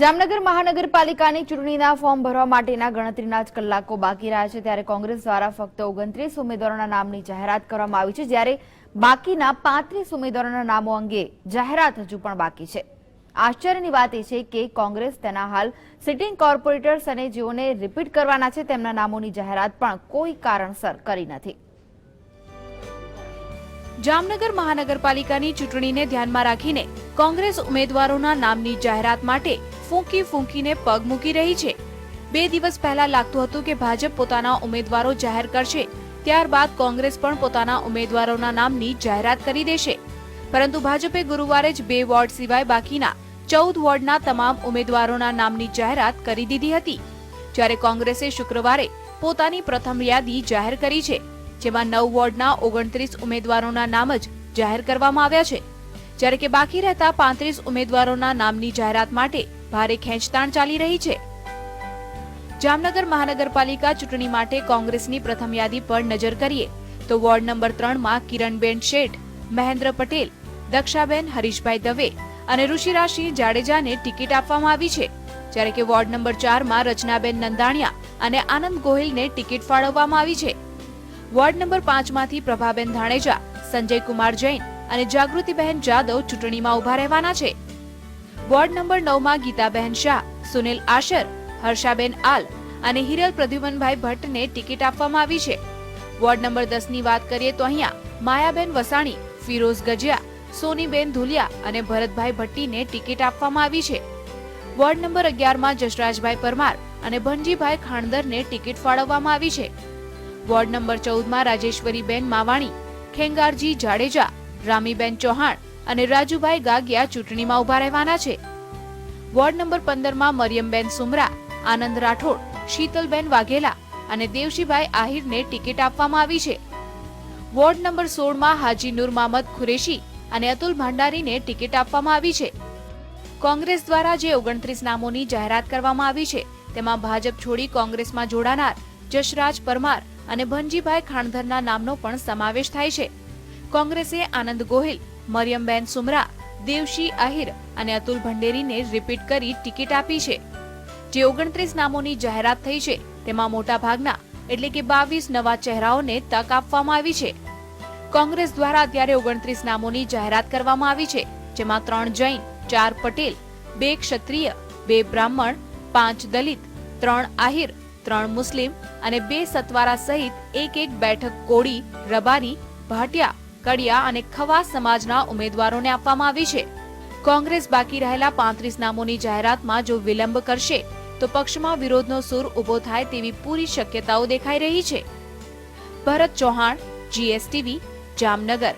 જામનગર મહાનગરપાલિકાની ચૂંટણીના ફોર્મ ભરવા માટેના ગણતરીના જ કલાકો બાકી રહ્યા છે ત્યારે કોંગ્રેસ દ્વારા ફક્ત ઓગણત્રીસ ઉમેદવારોના નામની જાહેરાત કરવામાં આવી છે, જ્યારે બાકીના પાંત્રીસ ઉમેદવારોના નામો અંગે જાહેરાત હજુ પણ બાકી છે. આશ્ચર્યની વાત એ છે કે કોંગ્રેસ તેના હાલ સિટિંગ કોર્પોરેટર્સ અને જેઓને રિપીટ કરવાના છે, તેમના નામોની જાહેરાત પણ કોઈ કારણસર કરી નથી. જામનગર મહાનગરપાલિકાની ચૂંટણીને ધ્યાનમાં રાખીને કોંગ્રેસ ઉમેદવારોના નામની જાહેરાત માટે ફૂંકી ફૂંકીને પગ મૂકી રહી છે. બે દિવસ પહેલા લાગતું હતું કે ભાજપ પોતાના ઉમેદવારો જાહેર કરશે, ત્યારબાદ કોંગ્રેસ પણ પોતાના ઉમેદવારોના નામની જાહેરાત કરી દેશે. પરંતુ ભાજપે ગુરુવારે જ બે વોર્ડ સિવાય બાકીના ચૌદ વોર્ડના તમામ ઉમેદવારોના નામની જાહેરાત કરી દીધી હતી. જ્યારે કોંગ્રેસે શુક્રવારે પોતાની પ્રથમ યાદી જાહેર કરી છે, જેમાં નવ વોર્ડના ઓગણત્રીસ ઉમેદવારોના નામ જ જાહેર કરવામાં આવ્યા છે. જ્યારે કે બાકી રહેતા પાંત્રીસ ઉમેદવારોના નામની જાહેરાત માટે ભારે ખેંચતાણ ચાલી રહી છે. જામનગર મહાનગરપાલિકા ચૂંટણી માટે કોંગ્રેસની પ્રથમ યાદી પર નજર કરીએ, તો વોર્ડ નંબર ત્રણમાં કિરણબેન શેઠ, મહેન્દ્ર પટેલ, દક્ષાબેન હરીશભાઈ દવે અને ઋષિરાજસિંહ જાડેજાને ટિકિટ આપવામાં આવી છે. જ્યારે કે વોર્ડ નંબર ચારમાં રચનાબેન નંદાણિયા અને આનંદ ગોહિલને ટિકિટ ફાળવવામાં આવી છે. વોર્ડ નંબર પાંચમાંથી પ્રભાબેન ધાણેજા સંજય કુમાર જૈન અને જાગૃતિબહેન જાદવ ચૂંટણીમાં ઊભા રહેવાના છે. વોર્ડ નંબર નવમાં ગીતાબહેન શાહ, સુનિલ આશર, હર્ષાબેન આલ અને હિરલ પ્રદ્યુમનભાઈ ભટ્ટને ટિકિટ આપવામાં આવી છે. વોર્ડ નંબર દસની વાત કરીએ તો અહીંયા માયાબેન વસાણી, ફિરોઝ ગજિયા, સોનીબેન ધુલિયા અને ભરતભાઈ ભટ્ટીને ટિકિટ આપવામાં આવી છે. વોર્ડ નંબર અગિયારમાં જશરાજભાઈ પરમાર અને ભનજીભાઈ ખાણદરને ટિકિટ ફાળવવામાં આવી છે. વોર્ડ નંબર ચૌદમાં રાજેશ્વરીબેન માવાણી, ખેંગારજી જાડેજા, રામીબેન ચૌહાણ અને રાજુભાઈ ગાગિયા ચૂંટણીમાં ઊભા રહેવાના છે. વોર્ડ નંબર પંદરમાં મરિયમબેન સુમરા, આનંદ રાઠોડ, શીતલબેન વાઘેલા અને દેવશીભાઈ આહિરને ટિકિટ આપવામાં આવી છે. વોર્ડ નંબર સોળમાં હાજી નૂર મામદ ખુરેશી અને અતુલ ભંડારીને ટિકિટ આપવામાં આવી છે. કોંગ્રેસ દ્વારા જે ઓગણત્રીસ નામોની જાહેરાત કરવામાં આવી છે, તેમાં ભાજપ છોડી કોંગ્રેસમાં જોડાનાર જશરાજ પરમાર અને ભનજીભાઈ ખાણધરના નામનો પણ સમાવેશ થાય છે. કોંગ્રેસે આનંદ ગોહિલ મરિયમબેન સુમરા, દેવશી આહિર અને અતુલ ભંડેરીને રિપીટ કરી ટિકિટ આપી છે. જે ઓગણત્રીસ નામોની જાહેરાત થઈ છે, તેમાં મોટા ભાગના એટલે કે બાવીસ નવા ચહેરાઓને તક આપવામાં આવી છે. કોંગ્રેસ દ્વારા અત્યારે ઓગણત્રીસ નામોની જાહેરાત કરવામાં આવી છે, જેમાં ત્રણ જૈન, ચાર પટેલ, બે ક્ષત્રિય, બે બ્રાહ્મણ, પાંચ દલિત, ત્રણ આહિર, ત્રણ મુસ્લિમ અને બે સતવારા સહિત એક એક બેઠક કોળી, રબારી, ભાટિયા કડિયા અને ખવાસ સમાજના ઉમેદવારોને આપવામાં આવી છે. કોંગ્રેસ બાકી રહેલા પાંત્રીસ નામોની જાહેરાતમાં જો વિલંબ કરશે, તો પક્ષમાં વિરોધનો સૂર ઊભો થાય તેવી પૂરી શક્યતાઓ દેખાઈ રહી છે. ભરત ચૌહાણ જીએસટીવી જામનગર.